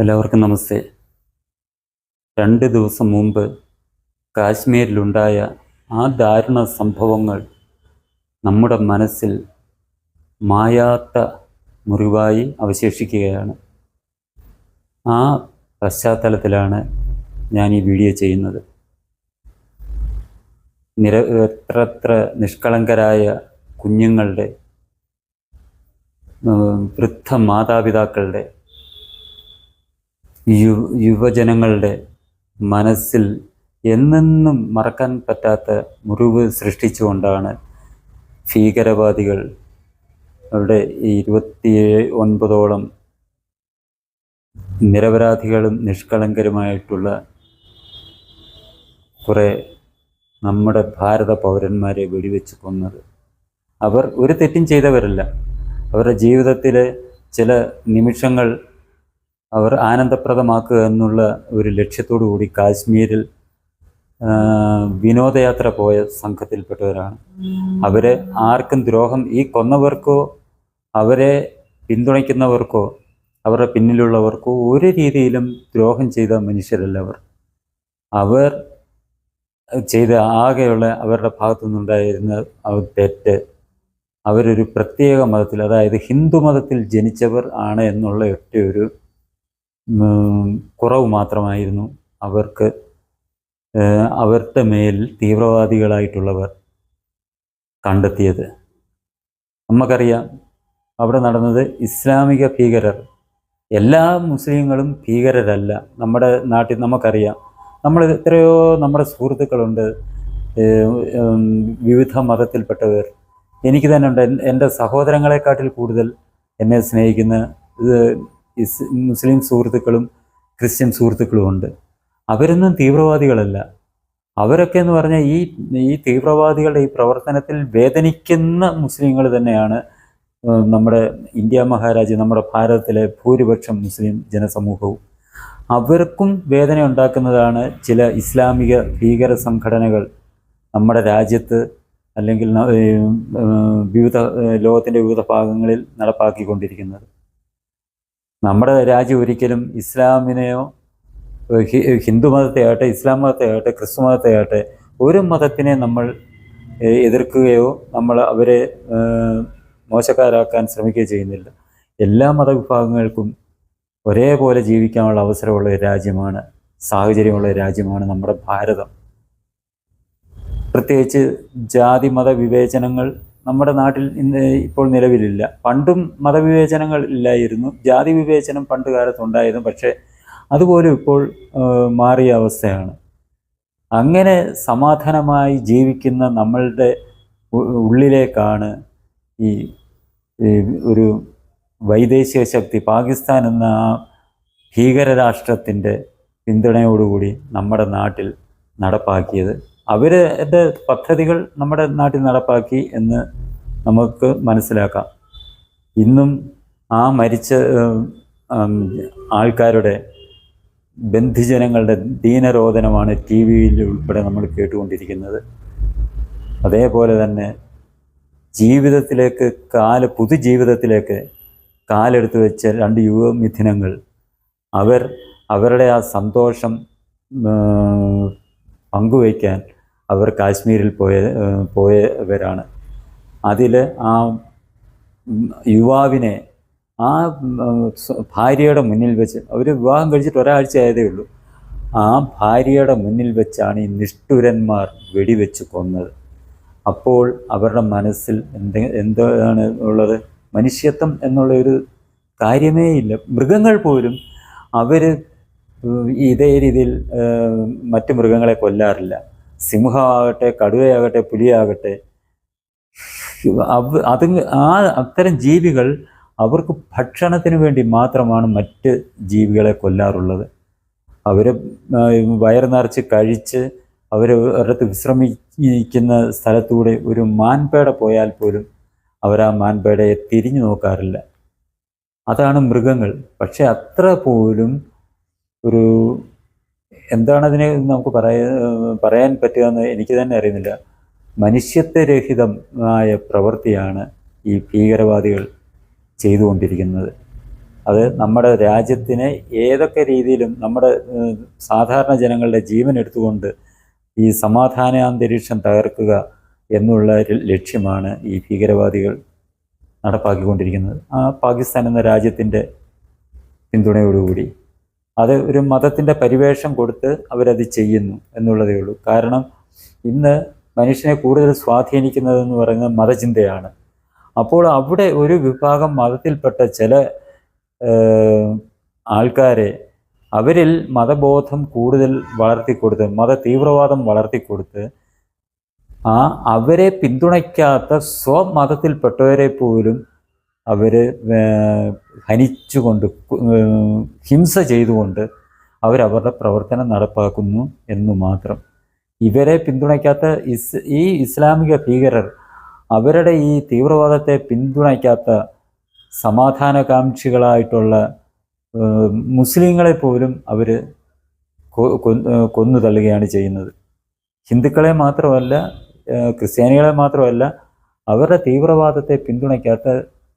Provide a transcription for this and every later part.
എല്ലാവർക്കും നമസ്തേ. രണ്ട് ദിവസം മുമ്പ് കാശ്മീരിലുണ്ടായ ആ ദാരുണ സംഭവങ്ങൾ നമ്മുടെ മനസ്സിൽ മായാത്ത മുറിവായി അവശേഷിക്കുകയാണ്. ആ പശ്ചാത്തലത്തിലാണ് ഞാൻ ഈ വീഡിയോ ചെയ്യുന്നത്. നിര എത്രത്ര നിഷ്കളങ്കരായ കുഞ്ഞുങ്ങളുടെ വൃദ്ധ മാതാപിതാക്കളുടെ യു യുവജനങ്ങളുടെ മനസ്സിൽ എന്നെന്നും മറക്കാൻ പറ്റാത്ത മുറിവ് സൃഷ്ടിച്ചുകൊണ്ടാണ് ഭീകരവാദികൾ അവരുടെ ഇരുപത്തി ഒൻപതോളം നിരപരാധികളും നിഷ്കളങ്കരുമായിട്ടുള്ള കുറേ നമ്മുടെ ഭാരത പൗരന്മാരെ വെടിവെച്ച് കൊന്നത്. അവർ ഒരു തെറ്റും ചെയ്തവരല്ല. അവരുടെ ജീവിതത്തിലെ ചില നിമിഷങ്ങൾ അവർ ആനന്ദപ്രദമാക്കുക എന്നുള്ള ഒരു ലക്ഷ്യത്തോടു കൂടി കാശ്മീരിൽ വിനോദയാത്ര പോയ സംഘത്തിൽപ്പെട്ടവരാണ്. അവരെ ആർക്കും ദ്രോഹം ഈ കൊന്നവർക്കോ അവരെ പിന്തുണയ്ക്കുന്നവർക്കോ അവരുടെ പിന്നിലുള്ളവർക്കോ ഒരു രീതിയിലും ദ്രോഹം ചെയ്ത മനുഷ്യരല്ല അവർ. അവർ ചെയ്ത ആകെയുള്ള അവരുടെ ഭാഗത്തു നിന്നുണ്ടായിരുന്ന തെറ്റ് അവരൊരു പ്രത്യേക മതത്തിൽ അതായത് ഹിന്ദു മതത്തിൽ ജനിച്ചവർ ആണ് എന്നുള്ള ഒറ്റ ഒരു കുറവ് മാത്രമായിരുന്നു. അവർക്ക് അവരുടെ മേൽ തീവ്രവാദികളായിട്ടുള്ളവർ കണ്ടെത്തിയത്. നമുക്കറിയാം അവിടെ നടന്നത് ഇസ്ലാമിക ഭീകരർ. എല്ലാ മുസ്ലിങ്ങളും ഭീകരരല്ല. നമ്മുടെ നാട്ടിൽ നമുക്കറിയാം. നമ്മൾ എത്രയോ നമ്മുടെ സുഹൃത്തുക്കളുണ്ട്. വിവിധ മതത്തിൽപ്പെട്ടവർ. എനിക്ക് തന്നെ ഉണ്ട്. എൻ- എന്റെ സഹോദരങ്ങളെക്കാട്ടിൽ കൂടുതൽ എന്നെ സ്നേഹിക്കുന്ന ഇസ് മുസ്ലിം സുഹൃത്തുക്കളും ക്രിസ്ത്യൻ സുഹൃത്തുക്കളും ഉണ്ട്. അവരൊന്നും തീവ്രവാദികളല്ല. അവരൊക്കെ എന്ന് പറഞ്ഞാൽ ഈ ഈ തീവ്രവാദികളുടെ ഈ പ്രവർത്തനത്തിൽ വേദനിക്കുന്ന മുസ്ലിങ്ങൾ തന്നെയാണ് നമ്മുടെ ഇന്ത്യ മഹാരാജ്യം നമ്മുടെ ഭാരതത്തിലെ ഭൂരിപക്ഷം മുസ്ലിം ജനസമൂഹവും. അവർക്കും വേദന ഉണ്ടാക്കുന്നതാണ് ചില ഇസ്ലാമിക ഭീകര സംഘടനകൾ നമ്മുടെ രാജ്യത്ത് അല്ലെങ്കിൽ വിവിധ ലോകത്തിന്റെ വിവിധ ഭാഗങ്ങളിൽ നടപ്പാക്കിക്കൊണ്ടിരിക്കുന്നത്. നമ്മുടെ രാജ്യം ഒരിക്കലും ഇസ്ലാമിനെയോ ഹിന്ദു മതത്തെ ആകട്ടെ ഇസ്ലാം മതത്തെ ആകട്ടെ ക്രിസ്തു മതത്തെ ആകട്ടെ ഒരു മതത്തിനെ നമ്മൾ എതിർക്കുകയോ നമ്മൾ അവരെ മോശക്കാരാക്കാൻ ശ്രമിക്കുകയോ ചെയ്യുന്നില്ല. എല്ലാ മതവിഭാഗങ്ങൾക്കും ഒരേപോലെ ജീവിക്കാനുള്ള അവസരമുള്ള ഒരു രാജ്യമാണ് സാഹചര്യമുള്ള രാജ്യമാണ് നമ്മുടെ ഭാരതം. പ്രത്യേകിച്ച് ജാതി മത വിവേചനങ്ങൾ നമ്മുടെ നാട്ടിൽ ഇന്ന് ഇപ്പോൾ നിലവിലില്ല. പണ്ടും മതവിവേചനങ്ങൾ ഇല്ലായിരുന്നു. ജാതി വിവേചനം പണ്ട് കാലത്തുണ്ടായിരുന്നു പക്ഷേ അതുപോലും ഇപ്പോൾ മാറിയ അവസ്ഥയാണ്. അങ്ങനെ സമാധാനമായി ജീവിക്കുന്ന നമ്മളുടെ ഉള്ളിലേക്കാണ് ഈ ഒരു വൈദേശിക ശക്തി പാകിസ്ഥാൻ എന്ന ആ ഭീകരരാഷ്ട്രത്തിന്റെ പിന്തുണയോടുകൂടി നമ്മുടെ നാട്ടിൽ നടപ്പാക്കിയത് അവരുടെ പദ്ധതികൾ നമ്മുടെ നാട്ടിൽ നടപ്പാക്കി എന്ന് നമുക്ക് മനസ്സിലാക്കാം. ഇന്നും ആ മരിച്ച ആൾക്കാരുടെ ബന്ധുജനങ്ങളുടെ ദീനരോധനമാണ് ടി വിയിൽ ഉൾപ്പെടെ നമ്മൾ കേട്ടുകൊണ്ടിരിക്കുന്നത്. അതേപോലെ തന്നെ ജീവിതത്തിലേക്ക് കാൽ പുതുജീവിതത്തിലേക്ക് കാലെടുത്ത് വെച്ച രണ്ട് യുവമിഥുനങ്ങൾ അവർ അവരുടെ ആ സന്തോഷം പങ്കുവയ്ക്കാൻ അവർ കാശ്മീരിൽ പോയ പോയവരാണ്. അതിൽ ആ യുവാവിനെ ആ ഭാര്യയുടെ മുന്നിൽ വെച്ച് അവർ വിവാഹം കഴിച്ചിട്ട് ഒരാഴ്ച ആയതേ ഉള്ളൂ. ആ ഭാര്യയുടെ മുന്നിൽ വെച്ചാണ് ഈ നിഷ്ഠുരന്മാർ വെടിവെച്ച് കൊന്നത്. അപ്പോൾ അവരുടെ മനസ്സിൽ എന്ത് എന്താണ് ഉള്ളത്? മനുഷ്യത്വം എന്നുള്ള ഒരു കാര്യമേ ഇല്ല. മൃഗങ്ങൾ പോലും അവർ ഇതേ രീതിയിൽ മറ്റു മൃഗങ്ങളെ കൊല്ലാറില്ല. സിംഹമാകട്ടെ കടുവയാകട്ടെ പുലിയാകട്ടെ അത് ആ അത്തരം ജീവികൾ അവർക്ക് ഭക്ഷണത്തിന് വേണ്ടി മാത്രമാണ് മറ്റ് ജീവികളെ കൊല്ലാറുള്ളത്. അവർ വയറ് നിറച്ച് കഴിച്ച് അവർ ഒരിടത്ത് വിശ്രമിക്കുന്ന സ്ഥലത്തൂടെ ഒരു മാൻപേട പോയാൽ പോലും അവർ ആ മാൻപേടയെ തിരിഞ്ഞു നോക്കാറില്ല. അതാണ് മൃഗങ്ങൾ. പക്ഷെ അത്ര പോലും ഒരു എന്താണ് അതിനെ നമുക്ക് പറയാ പറയാൻ പറ്റുകയെന്ന് എനിക്ക് തന്നെ അറിയുന്നില്ല. മനുഷ്യത്വരഹിതമായ പ്രവൃത്തിയാണ് ഈ ഭീകരവാദികൾ ചെയ്തുകൊണ്ടിരിക്കുന്നത്. അത് നമ്മുടെ രാജ്യത്തിനെ ഏതൊക്കെ രീതിയിലും നമ്മുടെ സാധാരണ ജനങ്ങളുടെ ജീവൻ എടുത്തുകൊണ്ട് ഈ സമാധാന അന്തരീക്ഷം തകർക്കുക എന്നുള്ള ലക്ഷ്യമാണ് ഈ ഭീകരവാദികൾ നടപ്പാക്കിക്കൊണ്ടിരിക്കുന്നത്. ആ പാകിസ്ഥാൻ എന്ന രാജ്യത്തിന്റെ പിന്തുണയോടുകൂടി അത് ഒരു മതത്തിന്റെ പരിവേഷം കൊടുത്ത് അവരത് ചെയ്യുന്നു എന്നുള്ളതേ ഉള്ളൂ. കാരണം ഇന്ന് മനുഷ്യനെ കൂടുതൽ സ്വാധീനിക്കുന്നതെന്ന് പറയുന്നത് മതചിന്തയാണ്. അപ്പോൾ അവിടെ ഒരു വിഭാഗം മതത്തിൽപ്പെട്ട ചില ആൾക്കാരെ അവരിൽ മതബോധം കൂടുതൽ വളർത്തിക്കൊടുത്ത് മത തീവ്രവാദം വളർത്തിക്കൊടുത്ത് ആ അവരെ പിന്തുണയ്ക്കാത്ത സ്വമതത്തിൽപ്പെട്ടവരെ പോലും അവർ ഹനിച്ചുകൊണ്ട് ഹിംസ ചെയ്തുകൊണ്ട് അവരവരുടെ പ്രവർത്തനം നടപ്പാക്കുന്നു എന്ന് മാത്രം. ഇവരെ പിന്തുണയ്ക്കാത്ത ഇസ് ഈ ഇസ്ലാമിക ഭീകരർ അവരുടെ ഈ തീവ്രവാദത്തെ പിന്തുണയ്ക്കാത്ത സമാധാനകാംക്ഷികളായിട്ടുള്ള മുസ്ലിങ്ങളെ പോലും അവർ കൊന്നു തള്ളുകയാണ് ചെയ്യുന്നത്. ഹിന്ദുക്കളെ മാത്രമല്ല ക്രിസ്ത്യാനികളെ മാത്രമല്ല അവരുടെ തീവ്രവാദത്തെ പിന്തുണയ്ക്കാത്ത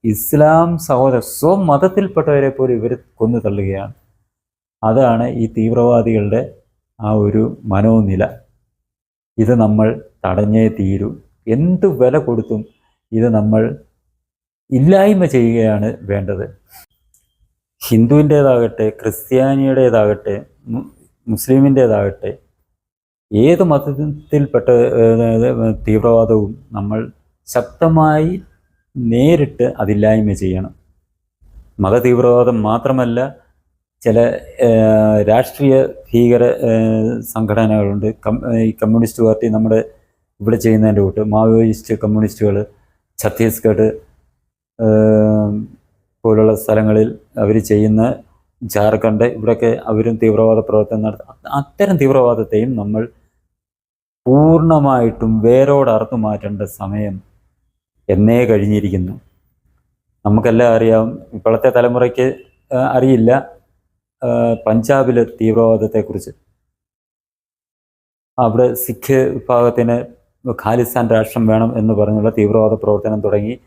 ഇസ്ലാം സഹോദര സ്വമതത്തിൽപ്പെട്ടവരെ പോലും ഇവർ കൊന്നു തള്ളുകയാണ്. അതാണ് ഈ തീവ്രവാദികളുടെ ആ ഒരു മനോനില. ഇത് നമ്മൾ തടഞ്ഞേ തീരൂ. എന്ത് വില കൊടുത്തും ഇത് നമ്മൾ ഇല്ലായ്മ ചെയ്യുകയാണ് വേണ്ടത്. ഹിന്ദുവിന്റേതാകട്ടെ ക്രിസ്ത്യാനിയുടേതാകട്ടെ മുസ്ലിമിന്റേതാകട്ടെ ഏത് മതത്തിൽപ്പെട്ട തീവ്രവാദവും നമ്മൾ ശക്തമായി നേരിട്ട് അതില്ലായ്മ ചെയ്യണം. മതതീവ്രവാദം മാത്രമല്ല ചില രാഷ്ട്രീയ ഭീകര സംഘടനകളുണ്ട്. ഈ കമ്മ്യൂണിസ്റ്റ് പാർട്ടി നമ്മുടെ ഇവിടെ ചെയ്യുന്നതിന്റെ കൂട്ട് മാവോയിസ്റ്റ് കമ്മ്യൂണിസ്റ്റുകൾ ഛത്തീസ്ഗഡ് പോലുള്ള സ്ഥലങ്ങളിൽ അവർ ചെയ്യുന്ന ജാർഖണ്ഡ് ഇവിടെയൊക്കെ അവരും തീവ്രവാദ പ്രവർത്തനം നടത്തും. അത്തരം തീവ്രവാദത്തെയും നമ്മൾ പൂർണമായിട്ടും വേരോടർത്തു മാറ്റേണ്ട സമയം എന്നേ കഴിഞ്ഞിരിക്കുന്നു. നമുക്കെല്ലാം അറിയാം ഇപ്പോഴത്തെ തലമുറയ്ക്ക് അറിയില്ല. പഞ്ചാബിലെ തീവ്രവാദത്തെക്കുറിച്ച്. അവിടെ സിഖ് വിഭാഗത്തിന് ഖാലിസ്ഥാൻ രാഷ്ട്രം വേണം എന്ന് പറഞ്ഞുള്ള തീവ്രവാദ പ്രവർത്തനം തുടങ്ങി.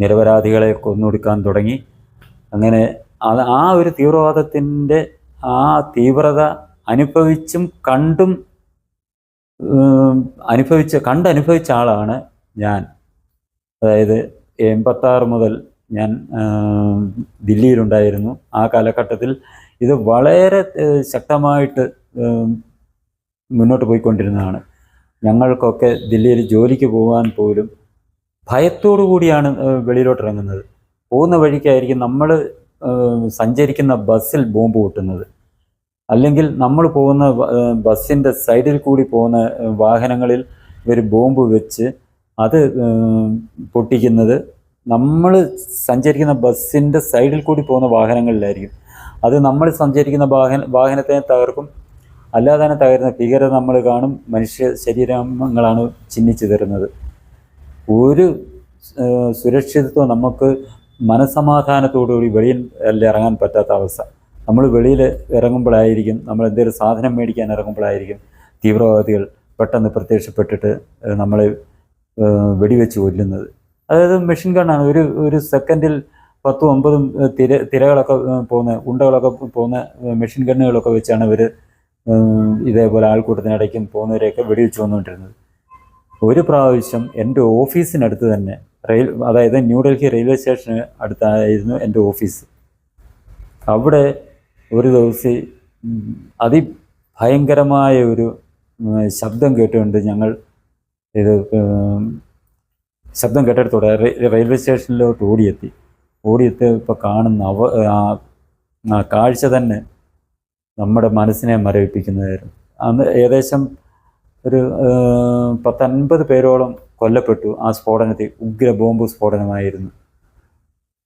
നിരപരാധികളെ കൊന്നൊടുക്കാൻ തുടങ്ങി. അങ്ങനെ അത് ആ ഒരു തീവ്രവാദത്തിന്റെ ആ തീവ്രത അനുഭവിച്ചും കണ്ടും അനുഭവിച്ച കണ്ടനുഭവിച്ച ആളാണ് ഞാൻ. അതായത് എൺപത്താറ് മുതൽ ഞാൻ ദില്ലിയിലുണ്ടായിരുന്നു. ആ കാലഘട്ടത്തിൽ ഇത് വളരെ ശക്തമായിട്ട് മുന്നോട്ട് പോയിക്കൊണ്ടിരുന്നതാണ്. ഞങ്ങൾക്കൊക്കെ ദില്ലിയിൽ ജോലിക്ക് പോകാൻ പോലും ഭയത്തോടു കൂടിയാണ് വെളിയിലോട്ട് ഇറങ്ങുന്നത് പോകുന്ന വഴിക്കായിരിക്കും നമ്മൾ സഞ്ചരിക്കുന്ന ബസ്സിൽ ബോംബ് പൊട്ടുന്നത്. അല്ലെങ്കിൽ നമ്മൾ പോകുന്ന ബസ്സിന്റെ സൈഡിൽ കൂടി പോകുന്ന വാഹനങ്ങളിൽ ഇവർ ബോംബ് വെച്ച് അത് പൊട്ടിക്കുന്നത് നമ്മൾ സഞ്ചരിക്കുന്ന ബസ്സിന്റെ സൈഡിൽ കൂടി പോകുന്ന വാഹനങ്ങളിലായിരിക്കും. അത് നമ്മൾ സഞ്ചരിക്കുന്ന വാഹന വാഹനത്തെ തകർക്കും. അല്ലാതെ തന്നെ തകരുന്ന ഭീകരത നമ്മൾ കാണും. മനുഷ്യ ശരീരങ്ങളാണ് ചിഹ്നിച്ചു തരുന്നത്. ഒരു സുരക്ഷിതത്വം നമുക്ക് മനസമാധാനത്തോടുകൂടി വെളിയിൽ ഇറങ്ങാൻ പറ്റാത്ത അവസ്ഥ. നമ്മൾ വെളിയിൽ ഇറങ്ങുമ്പോഴായിരിക്കും നമ്മൾ എന്തെങ്കിലും സാധനം മേടിക്കാൻ ഇറങ്ങുമ്പോഴായിരിക്കും തീവ്രവാദികൾ പെട്ടെന്ന് പ്രത്യക്ഷപ്പെട്ടിട്ട് നമ്മളെ വെടിവെച്ച് കൊല്ലുന്നത്. അതായത് മെഷീൻ ഗണ്ണാണ് ഒരു ഒരു സെക്കൻഡിൽ പത്തും ഒമ്പതും ഏഹ്, തിര തിരകളൊക്കെ പോകുന്ന ഉണ്ടകളൊക്കെ പോകുന്ന മെഷീൻ ഗണ്ണുകളൊക്കെ വെച്ചാണ് ഇവർ ഇതേപോലെ ആൾക്കൂട്ടത്തിനിടയ്ക്കും പോകുന്നവരെയൊക്കെ വെടിവെച്ച് വന്നുകൊണ്ടിരുന്നത് ഒരു പ്രാവശ്യം എന്റെ ഓഫീസിനടുത്ത് തന്നെ റെയിൽ അതായത് ന്യൂഡൽഹി റെയിൽവേ സ്റ്റേഷന് അടുത്തായിരുന്നു എന്റെ ഓഫീസ്. അവിടെ ഒരു ദിവസം അതിഭയങ്കരമായ ഒരു ശബ്ദം കേട്ടുകൊണ്ട് ഞങ്ങൾ ഇത് ശബ്ദം കേട്ടെടുത്തോടെ റെയിൽവേ സ്റ്റേഷനിലോട്ട് ഓടിയെത്തി. ഓടിയെത്തി ഇപ്പോൾ കാണുന്ന അവ കാഴ്ച തന്നെ നമ്മുടെ മനസ്സിനെ മരവിപ്പിക്കുന്നതായിരുന്നു. അന്ന് ഏകദേശം ഒരു പത്തൻപത് പേരോളം കൊല്ലപ്പെട്ടു ആ സ്ഫോടനത്തിൽ. ഉഗ്ര ബോംബ് സ്ഫോടനമായിരുന്നു.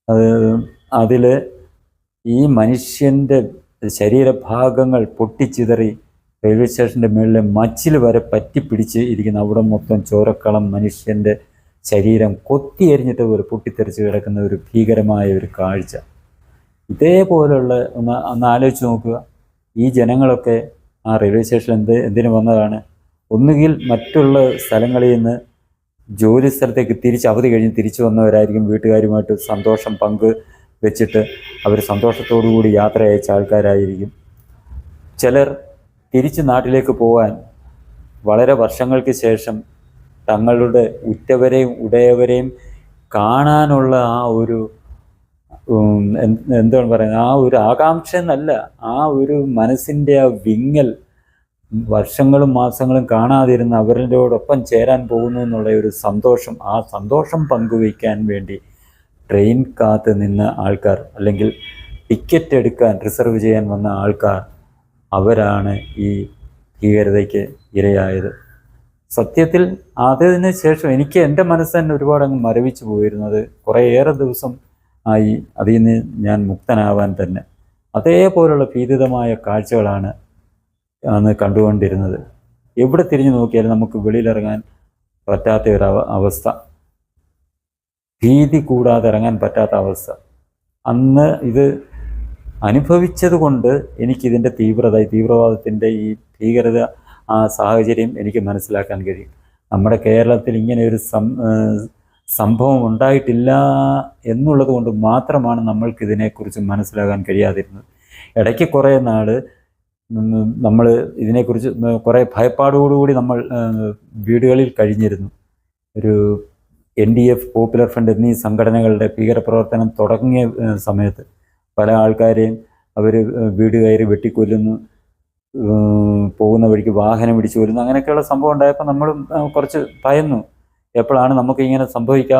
അത് അതിൽ ഈ മനുഷ്യന്റെ ശരീരഭാഗങ്ങൾ പൊട്ടിച്ചിതറി റെയിൽവേ സ്റ്റേഷന്റെ മുകളിലെ മച്ചിൽ വരെ പറ്റിപ്പിടിച്ച് ഇരിക്കുന്ന അവിടെ മൊത്തം ചോരക്കളം മനുഷ്യന്റെ ശരീരം കൊത്തി ഒരു പൊട്ടിത്തെറിച്ച് കിടക്കുന്ന ഒരു ഭീകരമായ ഒരു കാഴ്ച. ഇതേപോലുള്ള ഒന്ന് ഒന്ന് ആലോചിച്ച് നോക്കുക. ഈ ജനങ്ങളൊക്കെ ആ റെയിൽവേ സ്റ്റേഷൻ എന്ത് എന്തിനു വന്നതാണ്? ഒന്നുകിൽ മറ്റുള്ള സ്ഥലങ്ങളിൽ നിന്ന് ജോലി സ്ഥലത്തേക്ക് തിരിച്ച് അവധി കഴിഞ്ഞ് തിരിച്ചു വന്നവരായിരിക്കും വീട്ടുകാരുമായിട്ട് സന്തോഷം പങ്ക് വെച്ചിട്ട് അവർ സന്തോഷത്തോടു കൂടി യാത്ര അയച്ച ആൾക്കാരായിരിക്കും. ചിലർ തിരിച്ച് നാട്ടിലേക്ക് പോകാൻ വളരെ വർഷങ്ങൾക്ക് ശേഷം തങ്ങളുടെ ഉറ്റവരെയും ഉടയവരെയും കാണാനുള്ള ആ ഒരു എന്താണ് പറയുന്നത്? ആ ഒരു ആകാംക്ഷ എന്നല്ല ആ ഒരു മനസ്സിന്റെ ആ വിങ്ങൽ വർഷങ്ങളും മാസങ്ങളും കാണാതിരുന്ന അവരോടൊപ്പം ചേരാൻ പോകുന്നു എന്നുള്ള ഒരു സന്തോഷം ആ സന്തോഷം പങ്കുവയ്ക്കാൻ വേണ്ടി ട്രെയിൻ കാത്ത് നിന്ന ആൾക്കാർ അല്ലെങ്കിൽ ടിക്കറ്റ് എടുക്കാൻ റിസർവ് ചെയ്യാൻ വന്ന ആൾക്കാർ അവരാണ് ഈ ഭീകരതയ്ക്ക് ഇരയായത്. സത്യത്തിൽ അതിന് ശേഷം എനിക്ക് എന്റെ മനസ്സ് തന്നെ ഒരുപാട് അങ്ങ് മരവിച്ചു പോയിരുന്നത് കുറേയേറെ ദിവസം ആയി അതിൽ നിന്ന് ഞാൻ മുക്തനാവാൻ തന്നെ. അതേപോലുള്ള ഭീതിതമായ കാഴ്ചകളാണ് അന്ന് കണ്ടുകൊണ്ടിരുന്നത്. എവിടെ തിരിഞ്ഞു നോക്കിയാലും നമുക്ക് വെളിയിലിറങ്ങാൻ പറ്റാത്ത ഒരു അവസ്ഥ. ഭീതി കൂടാതെ ഇറങ്ങാൻ പറ്റാത്ത അവസ്ഥ. അന്ന് ഇത് അനുഭവിച്ചത് കൊണ്ട് എനിക്കിതിന്റെ തീവ്രത തീവ്രവാദത്തിന്റെ ഈ ഭീകരത ആ സാഹചര്യം എനിക്ക് മനസ്സിലാക്കാൻ കഴിയും. നമ്മുടെ കേരളത്തിൽ ഇങ്ങനെ ഒരു സംഭവം ഉണ്ടായിട്ടില്ല എന്നുള്ളത് കൊണ്ട് മാത്രമാണ് നമ്മൾക്ക് ഇതിനെക്കുറിച്ച് മനസ്സിലാകാൻ കഴിയാതിരുന്നത്. ഇടയ്ക്ക് കുറേ നാൾ നമ്മൾ ഇതിനെക്കുറിച്ച് കുറേ ഭയപ്പാടോടുകൂടി നമ്മൾ വീടുകളിൽ കഴിഞ്ഞിരുന്നു. ഒരു N D F popular front എന്നീ സംഘടനകളുടെ ഭീകരപ്രവർത്തനം തുടങ്ങിയ സമയത്ത്. പല ആൾക്കാരെയും അവർ വീട് കയറി വെട്ടിക്കൊല്ലുന്നു. പോകുന്ന വഴിക്ക് വാഹനം ഇടിച്ചു കൊല്ലുന്നു. അങ്ങനെയൊക്കെയുള്ള സംഭവം ഉണ്ടായപ്പോൾ നമ്മൾ കുറച്ച് ഭയന്നു. എപ്പോഴാണ് നമുക്ക് ഇങ്ങനെ സംഭവിക്കുക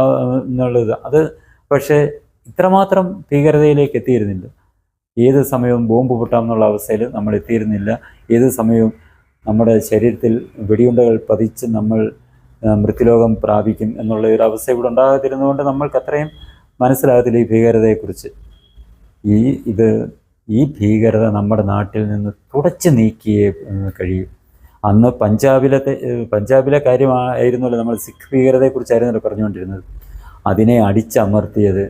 എന്നുള്ളത് അത് പക്ഷേ ഇത്രമാത്രം ഭീകരതയിലേക്ക് എത്തിയിരുന്നില്ല. ഏത് സമയവും ബോംബ് പൊട്ടാം എന്നുള്ള അവസ്ഥയിൽ നമ്മൾ എത്തിയിരുന്നില്ല. ഏത് സമയവും നമ്മുടെ ശരീരത്തിൽ വെടിയുണ്ടകൾ പതിച്ച് നമ്മൾ മൃത്യുലോകം പ്രാപിക്കും എന്നുള്ള ഒരു അവസ്ഥ ഇവിടെ ഉണ്ടാകാതിരുന്നതുകൊണ്ട് നമ്മൾക്ക് അത്രയും മനസ്സിലാകത്തില്ല ഈ ഭീകരതയെക്കുറിച്ച്. ഈ ഇത് ഈ ഭീകരത നമ്മുടെ നാട്ടിൽ നിന്ന് തുടച്ചു നീക്കിയേ കഴിയും. അന്ന് പഞ്ചാബിലത്തെ പഞ്ചാബിലെ കാര്യമായിരുന്നല്ലോ നമ്മൾ സിഖ് ഭീകരതയെക്കുറിച്ചായിരുന്നല്ലോ പറഞ്ഞുകൊണ്ടിരുന്നത്. അതിനെ അടിച്ചമർത്തിയത്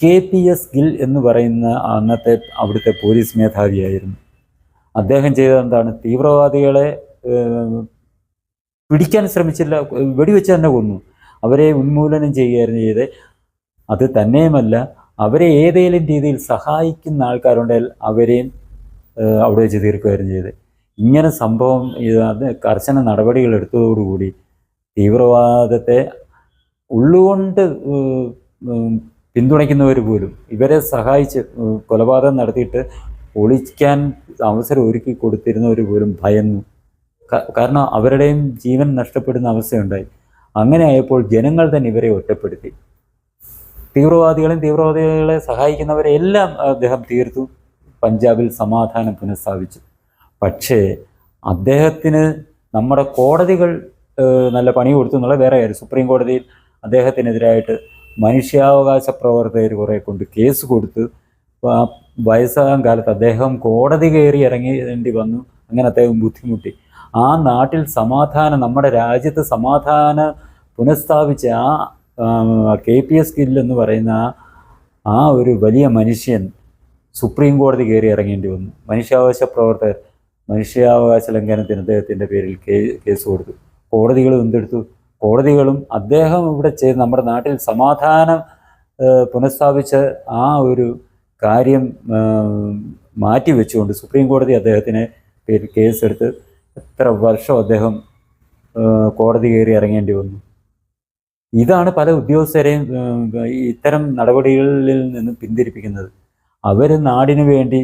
കെ പി എസ് ഗിൽ എന്ന് പറയുന്ന അന്നത്തെ അവിടുത്തെ പോലീസ് മേധാവിയായിരുന്നു. അദ്ദേഹം ചെയ്തത് എന്താണ്? തീവ്രവാദികളെ പിടിക്കാൻ ശ്രമിച്ചില്ല വെടിവെച്ച് തന്നെ കൊന്നു. അവരെ ഉന്മൂലനം ചെയ്യുകയായിരുന്നു ചെയ്ത് അത് തന്നെയുമല്ല അവരെ ഏതെങ്കിലും രീതിയിൽ സഹായിക്കുന്ന ആൾക്കാരുണ്ടെങ്കിൽ അവരെയും അവിടെ വെച്ച് തീർക്കുകയായിരുന്നു ചെയ്ത് ഇങ്ങനെ സംഭവം അത് കർശന നടപടികൾ എടുത്തതോടുകൂടി തീവ്രവാദത്തെ ഉള്ളുകൊണ്ട് പിന്തുണയ്ക്കുന്നവർ പോലും ഇവരെ സഹായിച്ച് കൊലപാതകം നടത്തിയിട്ട് ഒളിക്കാൻ അവസരം ഒരുക്കി കൊടുത്തിരുന്നവർ പോലും ഭയന്നു. കാരണം അവരുടെയും ജീവൻ നഷ്ടപ്പെടുന്ന അവസ്ഥയുണ്ടായി. അങ്ങനെ ആയപ്പോൾ ജനങ്ങൾ തന്നെ ഇവരെ ഒറ്റപ്പെടുത്തി. തീവ്രവാദികളെയും തീവ്രവാദികളെ സഹായിക്കുന്നവരെ എല്ലാം അദ്ദേഹം തീർത്തു പഞ്ചാബിൽ സമാധാനം പുനഃസ്ഥാപിച്ചു. പക്ഷേ അദ്ദേഹത്തിന് നമ്മുടെ കോടതികൾ നല്ല പണി കൊടുത്തു എന്നുള്ള വേറെ കാര്യം. സുപ്രീം കോടതിയിൽ അദ്ദേഹത്തിനെതിരായിട്ട് മനുഷ്യാവകാശ പ്രവർത്തകർ കുറെ കൊണ്ട് കേസ് കൊടുത്ത്. വയസ്സാകാൻ കാലത്ത് അദ്ദേഹം കോടതി കയറി ഇറങ്ങേണ്ടി വന്നു. അങ്ങനെ അദ്ദേഹം ബുദ്ധിമുട്ടി. ആ നാട്ടിൽ സമാധാനം നമ്മുടെ രാജ്യത്ത് സമാധാനം പുനഃസ്ഥാപിച്ച ആ കെ പി എസ് ഗിൽ എന്ന് പറയുന്ന ആ ഒരു വലിയ മനുഷ്യൻ സുപ്രീം കോടതി കയറി ഇറങ്ങേണ്ടി വന്നു. മനുഷ്യാവകാശ പ്രവർത്തകർ മനുഷ്യാവകാശ ലംഘനത്തിന് അദ്ദേഹത്തിന്റെ പേരിൽ കേസ് കൊടുത്തു. കോടതികൾ എന്തെടുത്തു? കോടതികളും അദ്ദേഹം ഇവിടെ ചെയ്ത് നമ്മുടെ നാട്ടിൽ സമാധാനം പുനഃസ്ഥാപിച്ച ആ ഒരു കാര്യം മാറ്റി വെച്ചുകൊണ്ട് സുപ്രീം കോടതി അദ്ദേഹത്തിന് പേരിൽ കേസെടുത്ത് എത്ര വർഷം അദ്ദേഹം കോടതി കയറി ഇറങ്ങേണ്ടി വന്നു. ഇതാണ് പല ഉദ്യോഗസ്ഥരെയും ഇത്തരം നടപടികളിൽ നിന്ന് പിന്തിരിപ്പിക്കുന്നത്. അവർ നാടിനു വേണ്ടി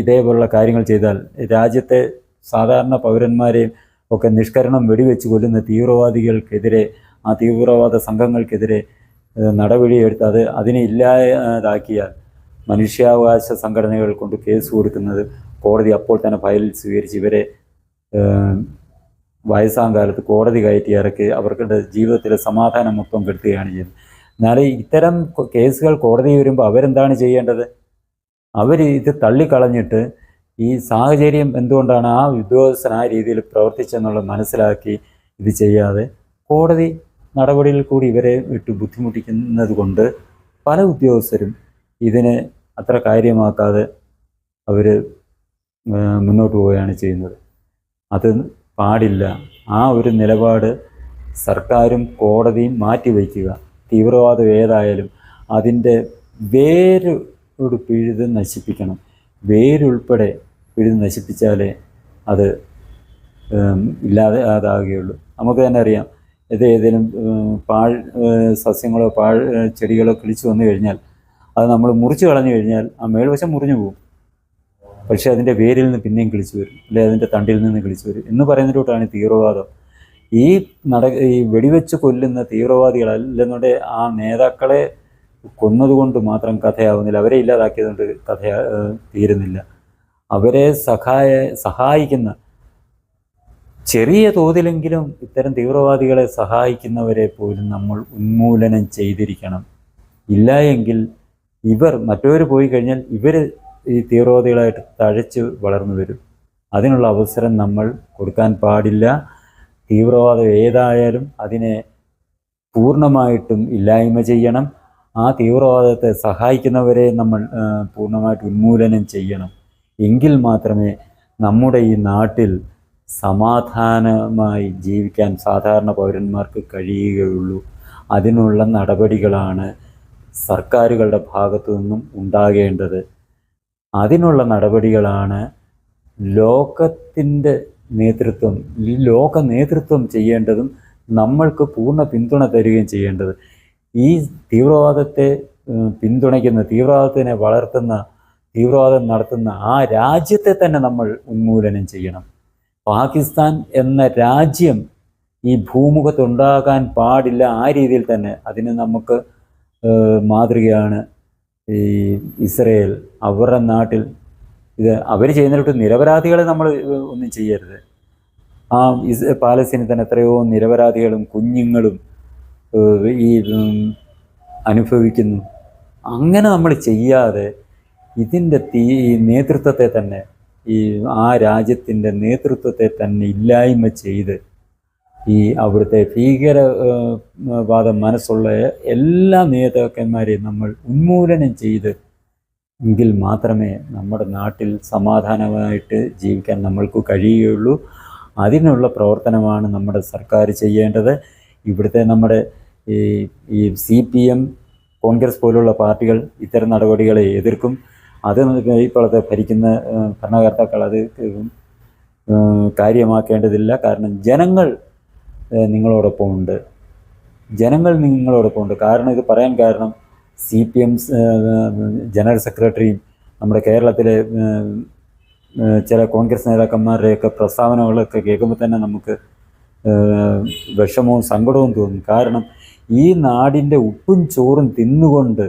ഇതേപോലുള്ള കാര്യങ്ങൾ ചെയ്താൽ രാജ്യത്തെ സാധാരണ പൗരന്മാരെയും ഒക്കെ നിഷ്കരണം വെടിവെച്ച് കൊല്ലുന്ന തീവ്രവാദികൾക്കെതിരെ ആ തീവ്രവാദ സംഘങ്ങൾക്കെതിരെ നടപടി നടപടിയെടുത്ത് അത് അതിനെ ഇല്ലാതാക്കിയാൽ മനുഷ്യാവകാശ സംഘടനകൾ കൊണ്ട് കേസ് കൊടുക്കുന്നത് കോടതി അപ്പോൾ തന്നെ ഫയലിൽ സ്വീകരിച്ച് ഇവരെ വയസ്സാം കാലത്ത് കോടതി കയറ്റി ഇറക്കി അവരുടെ ജീവിതത്തിലെ സമാധാനം മൊത്തം കെടുത്തുകയാണ് ചെയ്യുന്നത് എന്നാൽ ഇത്തരം കേസുകൾ കോടതി വരുമ്പോൾ അവരെന്താണ് ചെയ്യേണ്ടത്? അവർ ഇത് തള്ളിക്കളഞ്ഞിട്ട് ഈ സാഹചര്യം എന്തുകൊണ്ടാണ് ആ ഉദ്യോഗസ്ഥൻ ആ രീതിയിൽ പ്രവർത്തിച്ചെന്നുള്ളത് മനസ്സിലാക്കി ഇത് ചെയ്യാതെ കോടതി നടപടിയിൽ കൂടി ഇവരെ വിട്ട് ബുദ്ധിമുട്ടിക്കുന്നത് കൊണ്ട് പല ഉദ്യോഗസ്ഥരും ഇതിനെ അത്ര കാര്യമാക്കാതെ അവർ മുന്നോട്ട് പോവുകയാണ് ചെയ്യുന്നത്. അത് പാടില്ല. ആ ഒരു നിലപാട് സർക്കാരും കോടതിയും മാറ്റിവയ്ക്കുക. തീവ്രവാദം ഏതായാലും അതിന്റെ വേരോട് പിഴുത് നശിപ്പിക്കണം. വേരുൾപ്പെടെ പിഴുത് നശിപ്പിച്ചാലേ അത് ഇല്ലാതെ അതാകുകയുള്ളൂ. നമുക്ക് തന്നെ അറിയാം ഇത് ഏതെങ്കിലും പാഴ് സസ്യങ്ങളോ പാഴ് ചെടികളോ കിളിച്ചു വന്നു കഴിഞ്ഞാൽ അത് നമ്മൾ മുറിച്ച് കളഞ്ഞു കഴിഞ്ഞാൽ ആ മേൽവശം മുറിഞ്ഞു പോകും. പക്ഷേ അതിന്റെ വേരിൽ നിന്ന് പിന്നെയും കിളിച്ചു വരും. അല്ലെ അതിന്റെ തണ്ടിൽ നിന്ന് കിളിച്ചു വരും എന്ന് പറയുന്ന പറയുന്നതിലോട്ടാണ് തീവ്രവാദം. ഈ നട ഈ വെടിവെച്ച് കൊല്ലുന്ന തീവ്രവാദികൾ അല്ലെന്നുണ്ടെ ആ നേതാക്കളെ കൊന്നതുകൊണ്ട് മാത്രം കഥയാവുന്നില്ല. അവരെ ഇല്ലാതാക്കിയതുകൊണ്ട് കഥ തീരുന്നില്ല. അവരെ സഹായ സഹായിക്കുന്ന ചെറിയ തോതിലെങ്കിലും ഇത്തരം തീവ്രവാദികളെ സഹായിക്കുന്നവരെ പോലും നമ്മൾ ഉന്മൂലനം ചെയ്തിരിക്കണം. ഇല്ല എങ്കിൽ ഇവർ മറ്റവർ പോയി കഴിഞ്ഞാൽ ഇവർ ഈ തീവ്രവാദികളായിട്ട് തഴച്ച് വളർന്നു വരും. അതിനുള്ള അവസരം നമ്മൾ കൊടുക്കാൻ പാടില്ല. തീവ്രവാദം ഏതായാലും അതിനെ പൂർണമായിട്ടും ഇല്ലായ്മ ചെയ്യണം. ആ തീവ്രവാദത്തെ സഹായിക്കുന്നവരെ നമ്മൾ പൂർണമായിട്ട് ഉന്മൂലനം ചെയ്യണം. എങ്കിൽ മാത്രമേ നമ്മുടെ ഈ നാട്ടിൽ സമാധാനമായി ജീവിക്കാൻ സാധാരണ പൗരന്മാർക്ക് കഴിയുകയുള്ളൂ. അതിനുള്ള നടപടികളാണ് സർക്കാരുകളുടെ ഭാഗത്തു നിന്നും ഉണ്ടാകേണ്ടത്. അതിനുള്ള നടപടികളാണ് ലോകത്തിന്റെ നേതൃത്വം ഈ ലോക നേതൃത്വം ചെയ്യേണ്ടതും നമ്മൾക്ക് പൂർണ പിന്തുണ തരികയും ചെയ്യേണ്ടത്. ഈ തീവ്രവാദത്തെ പിന്തുണയ്ക്കുന്ന തീവ്രവാദത്തിനെ വളർത്തുന്ന തീവ്രവാദം നടത്തുന്ന ആ രാജ്യത്തെ തന്നെ നമ്മൾ ഉന്മൂലനം ചെയ്യണം. പാകിസ്ഥാൻ എന്ന രാജ്യം ഈ ഭൂമുഖത്തുണ്ടാകാൻ പാടില്ല ആ രീതിയിൽ തന്നെ അതിന് നമുക്ക് മാതൃകയാണ് ഈ ഇസ്രയേൽ അവരുടെ നാട്ടിൽ ഇത് അവർ ചെയ്യുന്നതിലോട്ട് നിരപരാധികളെ നമ്മൾ ഒന്നും ചെയ്യരുത്. ആ ഇസ് പാലസ്തീനിൽ തന്നെ എത്രയോ നിരപരാധികളും കുഞ്ഞുങ്ങളും ഈ അനുഭവിക്കുന്നു. അങ്ങനെ നമ്മൾ ചെയ്യാതെ ഇതിന്റെ തീ നേതൃത്വത്തെ തന്നെ ഈ ആ രാജ്യത്തിന്റെ നേതൃത്വത്തെ തന്നെ ഇല്ലായ്മ ചെയ്ത് ഈ അവിടുത്തെ ഭീകരവാദ മനസ്സുള്ള എല്ലാ നേതാക്കന്മാരെയും നമ്മൾ ഉന്മൂലനം ചെയ്ത് എങ്കിൽ മാത്രമേ നമ്മുടെ നാട്ടിൽ സമാധാനമായിട്ട് ജീവിക്കാൻ നമ്മൾക്ക് കഴിയുകയുള്ളൂ. അതിനുള്ള പ്രവർത്തനമാണ് നമ്മുടെ സർക്കാർ ചെയ്യേണ്ടത്. ഇവിടുത്തെ നമ്മുടെ ഈ ഈ സി പി എം കോൺഗ്രസ് പോലുള്ള പാർട്ടികൾ ഇത്തരം നടപടികളെ എതിർക്കും. അത് ഇപ്പോഴത്തെ ഭരിക്കുന്ന ഭരണകർത്താക്കൾ അത് കാര്യമാക്കേണ്ടതില്ല. കാരണം ജനങ്ങൾ ഏഹ്, നിങ്ങളോടൊപ്പം ഉണ്ട്. ജനങ്ങൾ നിങ്ങളോടൊപ്പം ഉണ്ട്. കാരണം ഇത് പറയാൻ കാരണം സി പി എം ജനറൽ സെക്രട്ടറിയും നമ്മുടെ കേരളത്തിലെ ചില കോൺഗ്രസ് നേതാക്കന്മാരുടെയൊക്കെ പ്രസ്താവനകളൊക്കെ കേൾക്കുമ്പോൾ തന്നെ നമുക്ക് വിഷമവും സങ്കടവും തോന്നും. കാരണം ഈ നാടിന്റെ ഉപ്പും ചോറും തിന്നുകൊണ്ട്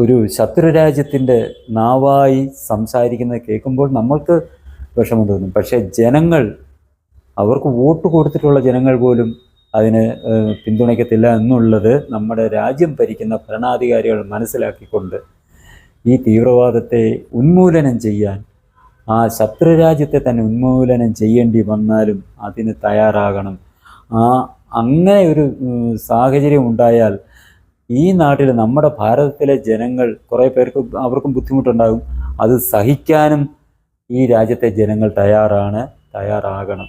ഒരു ശത്രുരാജ്യത്തിന്റെ നാവായി സംസാരിക്കുന്നത് കേൾക്കുമ്പോൾ നമ്മൾക്ക് വിഷമം തോന്നും. പക്ഷേ ജനങ്ങൾ അവർക്ക് വോട്ട് കൊടുത്തിട്ടുള്ള ജനങ്ങൾ പോലും അതിന് പിന്തുണയ്ക്കത്തില്ല എന്നുള്ളത് നമ്മുടെ രാജ്യം ഭരിക്കുന്ന ഭരണാധികാരികൾ മനസ്സിലാക്കിക്കൊണ്ട് ഈ തീവ്രവാദത്തെ ഉന്മൂലനം ചെയ്യാൻ ആ ശത്രുരാജ്യത്തെ തന്നെ ഉന്മൂലനം ചെയ്യേണ്ടി വന്നാലും അതിന് തയ്യാറാകണം. ആ അങ്ങനെ ഒരു സാഹചര്യം ഉണ്ടായാൽ ഈ നാട്ടിൽ നമ്മുടെ ഭാരതത്തിലെ ജനങ്ങൾ കുറേ പേർക്ക് അവർക്കും ബുദ്ധിമുട്ടുണ്ടാകും. അത് സഹിക്കാനും ഈ രാജ്യത്തെ ജനങ്ങൾ തയ്യാറാണ് തയ്യാറാകണം.